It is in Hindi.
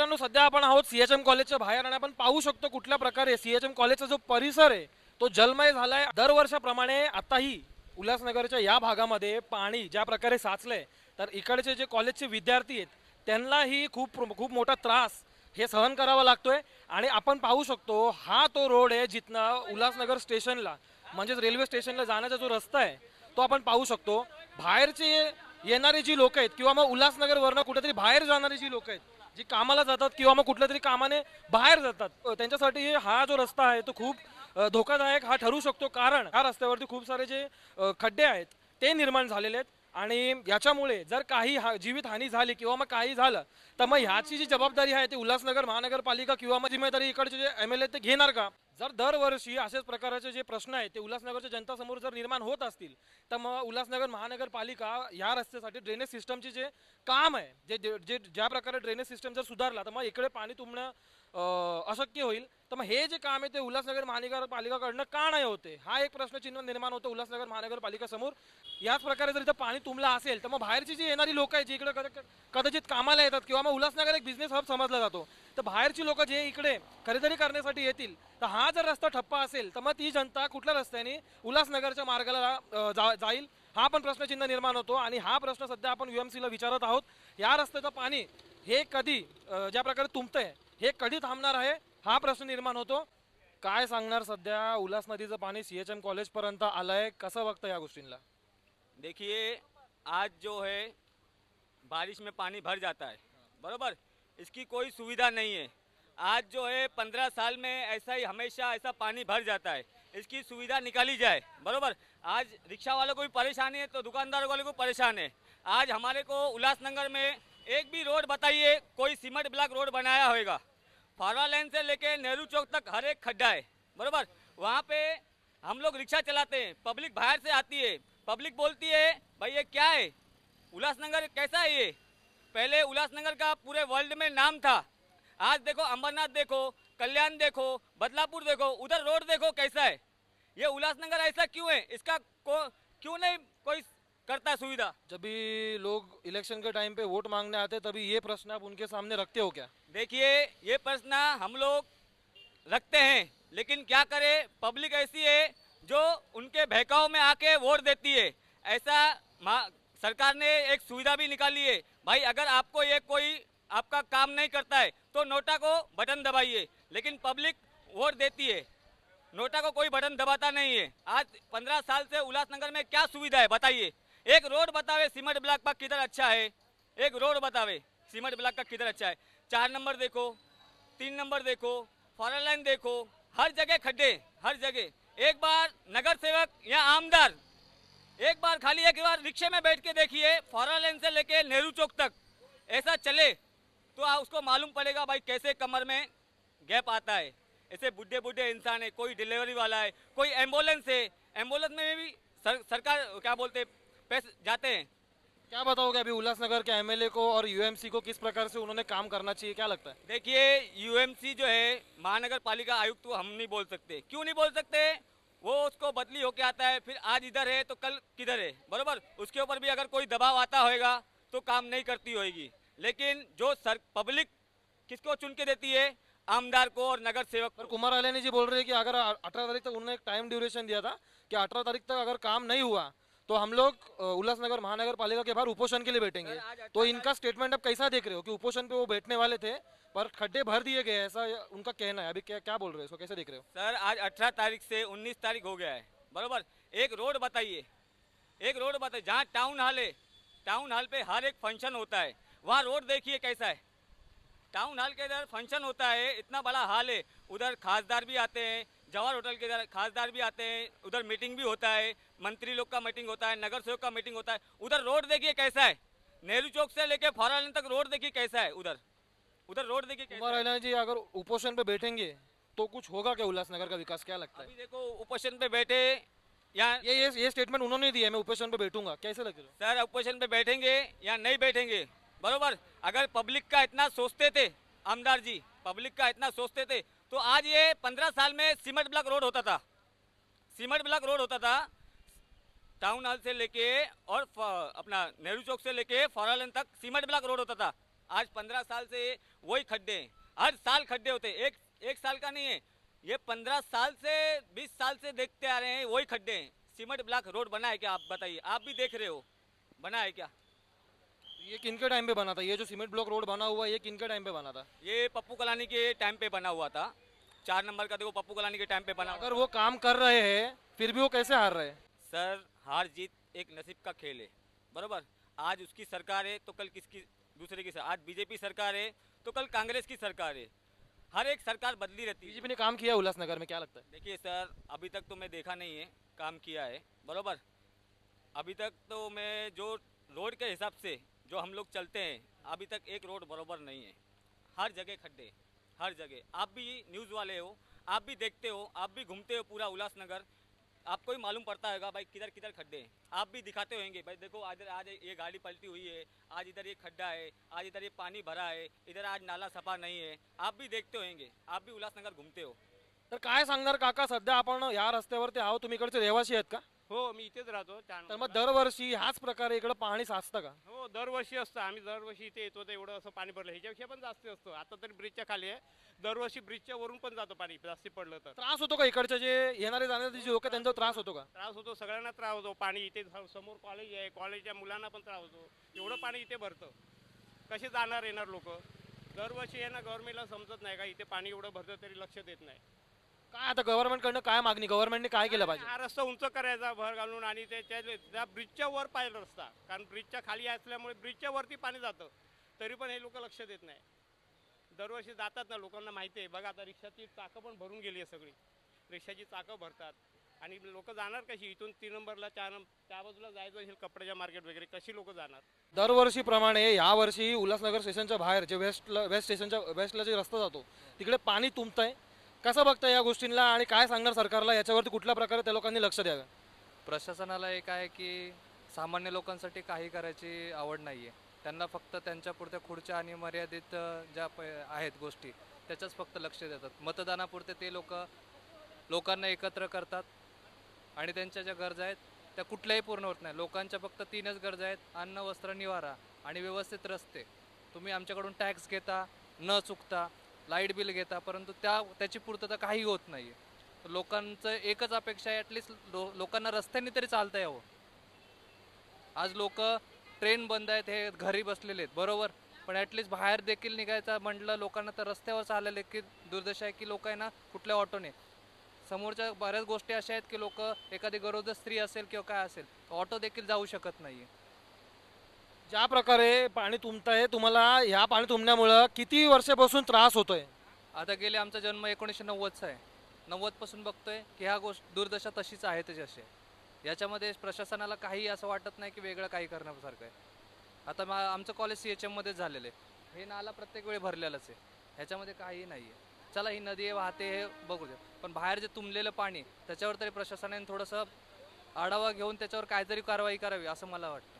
मित्रांनो सध्या आपण आहोत सीएचएम कॉलेजच्या बाहेर आणि आपण पाहू शकतो कुठल्या प्रकारे सीएचएम कॉलेजचा जो परिसर आहे तो जलमय झालाय. दरवर्षाप्रमाणे आताही उल्हासनगरच्या या भागामध्ये पाणी ज्या प्रकारे साचलंय तर इकडचे जे कॉलेजचे विद्यार्थी आहेत त्यांनाही खूप खूप मोठा त्रास हे सहन करावा लागतोय. आणि आपण पाहू शकतो हा तो रोड आहे जिथनं उल्हासनगर स्टेशनला म्हणजेच रेल्वे स्टेशनला जाण्याचा जो रस्ता आहे तो आपण पाहू शकतो. बाहेरचे येणारी जी लोक आहेत किंवा मग उल्हासनगरवरनं कुठेतरी बाहेर जाणारी जी लोक आहेत जी कामाला जातात किंवा मग कुठल्या तरी कामाने बाहेर जातात त्यांच्यासाठी हा जो रस्ता आहे तो खूप धोकादायक हा ठरू शकतो. कारण ह्या रस्त्यावरती खूप सारे जे खड्डे आहेत ते निर्माण झालेले आहेत. आणि याच्यामुळे जर काही हा जीवित हानी झाली किंवा मग काही झालं तर मग ह्याची जी जबाबदारी आहे ती उल्हासनगर महानगरपालिका किंवा मग जिम्मेदारी इकडचे जे एम एल ए ते घेणार का? जर दरवर्षी असेच प्रकारचे जे प्रश्न आहेत ते उल्हासनगरच्या जनतासमोर जर निर्माण होत असतील तर मग उल्हासनगर महानगरपालिका या रस्त्यासाठी ड्रेनेज सिस्टमचे जे काम आहे जे जे ज्या प्रकारे ड्रेनेज सिस्टम जर सुधारला तर मग इकडे पाणी तुंबणं अशक्य होईल. तर मग हे जे काम आहे ते उल्हासनगर महानगरपालिकाकडनं का नाही होते? हा एक प्रश्नचिन्ह निर्माण होतं उल्हासनगर महानगरपालिकेसमोर. याच प्रकारे जर इथं पाणी तुंबलं असेल तर मग बाहेरची जी येणारी लोक आहे जी इकडे कदाचित कामाला येतात किंवा मग उल्हासनगर एक बिझनेस हब समजला जातो. तर बाहेरची लोक जे इकडे खरेदी करण्यासाठी येतील तर हा जर रस्ता ठप्प असेल तर मग ती जनता कुठल्या रस्त्याने उल्हासनगरच्या मार्गाला जा- जाईल? हा पण प्रश्नचिन्ह निर्माण होतो आणि हा प्रश्न सध्या आपण यू एम सीला विचारत आहोत. या रस्त्याचं पाणी हे कधी ज्या प्रकारे तुंबतंय हे, कधी थांबणार आहे? हा प्रश्न निर्माण होतो. काय सांगणार सध्या? उल्हास नदीचं पाणी सीएचएम कॉलेज पर्यंत आलंय. कसं बघतं या गोष्टींना देखिए, आज जो है, बारिश में पानी भर जाता है। बरोबर? इसकी कोई सुविधा नहीं है। आज जो है, पंद्रह साल में ऐसा ही, हमेशा ऐसा पानी भर जाता है। इसकी सुविधा निकाली जाए। बरोबर? आज रिक्शा वालों को भी परेशानी है तो दुकानदार वालों को परेशान है। आज हमारे को उल्लासनगर में एक भी रोड बताइए, कोई सीमेंट ब्लॉक रोड बनाया होगा। फारा लाइन से लेके नेहरू चौक तक हर एक खड्डा है बरोबर? वहाँ पे हम लोग रिक्शा चलाते हैं पब्लिक बाहर से आती है पब्लिक बोलती है भाई ये क्या है? उल्लासनगर कैसा है ये? पहले उल्लासनगर का पूरे वर्ल्ड में नाम था। आज देखो अंबरनाथ देखो कल्याण देखो बदलापुर देखो उधर रोड देखो कैसा है। ये उल्लासनगर ऐसा क्यों है? इसका को, क्यों नहीं कोई करता सुविधा? जब भी लोग इलेक्शन के टाइम पे वोट मांगने आते हैं तभी ये प्रश्न आप उनके सामने रखते हो क्या? देखिए ये प्रश्न हम लोग रखते हैं लेकिन क्या करें पब्लिक ऐसी है जो उनके बहकाव में आके वोट देती है। ऐसा सरकार ने एक सुविधा भी निकाली है। भाई अगर आपको ये कोई आपका काम नहीं करता है तो नोटा को बटन दबाइए लेकिन पब्लिक वोट देती है। नोटा को कोई बटन दबाता नहीं है। आज पंद्रह साल से उल्लासनगर में क्या सुविधा है बताइए। एक रोड बतावे सीमेंट ब्लॉक का किधर अच्छा है? एक रोड बतावे सीमेंट ब्लॉक का किधर अच्छा है? चार नंबर देखो तीन नंबर देखो फॉरन लाइन देखो हर जगह खड्डे हर जगह। एक बार नगर सेवक या आमदार एक बार खाली एक बार रिक्शे में बैठ के देखिए फॉरन लाइन से लेके नेहरू चौक तक। ऐसा चले तो आ- उसको मालूम पड़ेगा भाई कैसे कमर में गैप आता है। ऐसे बुढ़े बुढ़े इंसान है कोई डिलीवरी वाला है कोई एंबुलेंस है। एंबुलेंस में भी सर, सरकार क्या बोलते पैसे जाते हैं। क्या बताओगे अभी उल्लासनगर के एमएलए को और यूएमसी को किस प्रकार से उन्होंने काम करना चाहिए क्या लगता है? देखिए यूएमसी जो है महानगर पालिका आयुक्त को हम नहीं बोल सकते। क्यों नहीं बोल सकते? वो उसको बदली होके आता है फिर आज इधर है तो कल किधर है बरोबर? उसके ऊपर भी अगर कोई दबाव आता होएगा तो काम नहीं करती होगी लेकिन जो सर पब्लिक किसको चुन के देती है? आमदार को और नगर सेवक पर कुमार आल्यानी जी बोल रहे हैं कि अगर अठारह तारीख तक उन्होंने एक टाइम ड्यूरेशन दिया था कि अठारह तारीख तक अगर काम नहीं हुआ तो हम लोग उल्लासनगर महानगर पालिका के बाहर उपोषण के लिए बैठेंगे। तो इनका स्टेटमेंट अब कैसा देख रहे हो कि उपोषण पे वो बैठने वाले थे पर खड्डे भर दिए गए ऐसा उनका कहना है? अभी क्या क्या बोल रहे हो इसको कैसे देख रहे हो? सर आज अठारह तारीख से उन्नीस तारीख हो गया है बरोबर? एक रोड बताइए एक रोड बताइए जहाँ टाउन हॉल है टाउन हॉल पे हर एक फ़ंक्शन होता है वहाँ रोड देखिए कैसा है। टाउन हॉल के इधर फ़ंक्शन होता है इतना बड़ा हॉल है उधर खासदार भी आते हैं जवाहर होटल के इधर खासदार भी आते हैं उधर मीटिंग भी होता है मंत्री लोग का मीटिंग होता है नगर सेवक का मीटिंग होता है। उधर रोड देखिए कैसा है? नेहरू चौक से लेके फॉरन तक रोड देखिए कैसा है उधर? उधर रोड देखिए कैसा कुमार जी अगर उपोषण पे बैठेंगे तो कुछ होगा क्या उल्लासनगर का विकास? क्या लगता है? देखो उपोषण पे बैठे यहाँ ये ये ये स्टेटमेंट उन्होंने दिया है मैं उपोषण पे बैठूँगा। कैसे लग रहे सर अपोजिशन पे बैठेंगे या नहीं बैठेंगे? बरोबर अगर पब्लिक का इतना सोचते थे आमदार जी पब्लिक का इतना सोचते थे तो आज ये पंद्रह साल में सीमेंट ब्लॉक रोड होता था। सीमेंट ब्लॉक रोड होता था, टाउन हॉल से लेके और अपना नेहरू चौक से लेके फॉरालन तक सीमेंट ब्लॉक रोड होता था। आज पंद्रह साल से वही खड्डे हर साल खड्डे होते एक एक साल का नहीं है। ये पंद्रह साल से, बीस साल से देखते आ रहे हैं, वही खड्डे हैं। सीमेंट ब्लॉक रोड बना है क्या? आप बताइए। आप भी देख रहे हो। बना है क्या? ये किन के टाइम पे बना था? ये जो सीमेंट ब्लॉक रोड बना हुआ है ये किन के टाइम पे बना था? ये पप्पू कलानी के टाइम पे बना हुआ था। चार नंबर का देखो पप्पू कलानी के टाइम पे बना अगर वो काम कर रहे हैं फिर भी वो कैसे हार रहे? हैं सर हार जीत एक नसीब का खेल है। बरोबर? आज उसकी सरकार है तो कल किसकी? दूसरे की आज बीजेपी सरकार है तो कल कांग्रेस की सरकार है। हर एक सरकार बदली रहती है। बीजेपी ने काम किया उल्लासनगर में क्या लगता है? देखिए सर अभी तक तो मैं देखा नहीं है काम किया है। बरोबर? अभी तक तो मैं जो रोड के हिसाब से जो हम लोग चलते हैं, अभी तक एक रोड बरोबर नहीं है। हर जगह खड्डे, हर जगह। आप भी न्यूज़ वाले हो, आप भी देखते हो, आप भी घूमते हो पूरा उल्लासनगर आपको ही मालूम पड़ता होगा भाई किधर किधर खड्डे हैं। आप भी दिखाते होंगे, भाई देखो आज आज ये गाड़ी पलटी हुई है, आज इधर ये खड्डा है, आज इधर ये पानी भरा है, इधर आज नाला सफ़ा नहीं है। आप भी देखते होंगे, आप भी उल्लासनगर घूमते हो। तर काय सांगणार काका? सध्या आपण या रस्त्यावरती आहोत, तुम्ही इकडचे रहिवासी आहेत का? हो मी इथेच राहतो तर मग दरवर्षी ह्याच प्रकारे इकडे पाणी साचतं का? हो दरवर्षी असतं. आम्ही दरवर्षी इथे येतो तर एवढं असं पाणी पडलं ह्याच्यापेक्षा पण जास्त असतं. आता तरी ब्रिजच्या खाली आहे. दरवर्षी ब्रिजच्या वरून पण जातो पाणी जास्ती पडलं तर. त्रास होतो का इकडचे जे येणारे जाणारे जे लोक त्यांचा त्रास होतो का? त्रास होतो सगळ्यांना त्रास होतो. पाणी इथे समोर कॉलेज आहे कॉलेजच्या मुलांना पण त्रास होतो. एवढं पाणी इथे भरतं. कसे जाणार येणार लोक? दरवर्षी आहे ना गव्हर्नमेंटला समजत नाही का इथे पाणी एवढं भरतं तरी लक्ष देत नाही. काय आता गव्हर्नमेंट कडनं काय मागणी? गव्हर्नमेंटने काय केलं पाहिजे? हा रस्ता उंच करायचा भर घालून आणि त्याच्या त्या ब्रिजच्या वर पाहिजे रस्ता. कारण ब्रिजच्या खाली असल्यामुळे ब्रिजच्या वरती पाणी जातं. तरी पण हे लोक लक्ष देत नाही. दरवर्षी जातात ना लोकांना माहिती आहे. बघा आता रिक्षाची चाकं पण भरून गेली आहे सगळी. रिक्षाची चाकं भरतात. आणि लोक जाणार कशी? इथून तीन नंबरला चार नंबर त्या बाजूला जायचं असेल कपड्याच्या मार्केट वगैरे कशी लोक जाणार? दरवर्षीप्रमाणे यावर्षी उल्हासनगर स्टेशनच्या बाहेर जे वेस्टला वेस्ट स्टेशनच्या वेस्टला जे रस्ता जातो तिकडे पाणी तुंबतंय. कसं बघतं या गोष्टींना आणि काय सांगणार सरकारला? याच्यावरती कुठल्या प्रकारे त्या लोकांनी लक्ष द्यावं? प्रशासनाला एक आहे की सामान्य लोकांसाठी काही करायची आवड नाही आहे त्यांना फक्त त्यांच्या पुरत्या खुर्च्या आणि मर्यादित ज्या प आहेत गोष्टी त्याच्याच फक्त लक्ष देतात. मतदानापुरते ते लोक लोकांना एकत्र करतात आणि त्यांच्या ज्या गरजा आहेत त्या कुठल्याही पूर्ण होत नाही. लोकांच्या फक्त तीनच गरजा आहेत अन्न वस्त्र निवारा आणि व्यवस्थित रस्ते. तुम्ही आमच्याकडून टॅक्स घेता न चुकता लाइट बिल घेता परंतु त्या त्याची पूर्तता काही होत नाही आहे लोकांचं एकच अपेक्षा आहे ॲटलिस्ट लो लोकांना रस्त्याने तरी चालता यावं. आज लोक ट्रेन बंद आहेत हे घरी बसलेले आहेत बरोबर? पण ॲटलिस्ट बाहेर देखील निघायचं म्हटलं लोकांना तर रस्त्यावर चाललेले की दुर्दशा आहे की लोक आहे ना कुठल्या ऑटोने? समोरच्या बऱ्याच गोष्टी अशा आहेत की लोक एखादी गरोदर स्त्री असेल किंवा काय असेल ऑटो देखील जाऊ शकत नाही ज्या प्रकारे पाणी तुंबतंय तुम्हाला ह्या पाणी तुंबण्यामुळं किती वर्षापासून त्रास होतोय? आता गेले आमचा जन्म एकोणीसशे नव्वदचा आहे. नव्वदपासून बघतोय की ह्या गोष्ट दुर्दशा तशीच आहे तशी अशी. आहे. याच्यामध्ये प्रशासनाला काही असं वाटत नाही की वेगळं काही करण्यासारखं आहे. आता मा आमचं कॉलेज सी एच एममध्येच झालेलं आहे. हे नाला प्रत्येक वेळी भरलेलंच आहे. ह्याच्यामध्ये काहीही नाही आहे. चला ही नदी आहे वाहते हे बघू दे पण बाहेर जे तुंबलेलं पाणी त्याच्यावर तरी प्रशासनाने थोडंसं आढावा घेऊन त्याच्यावर काहीतरी कारवाई करावी असं मला वाटतं.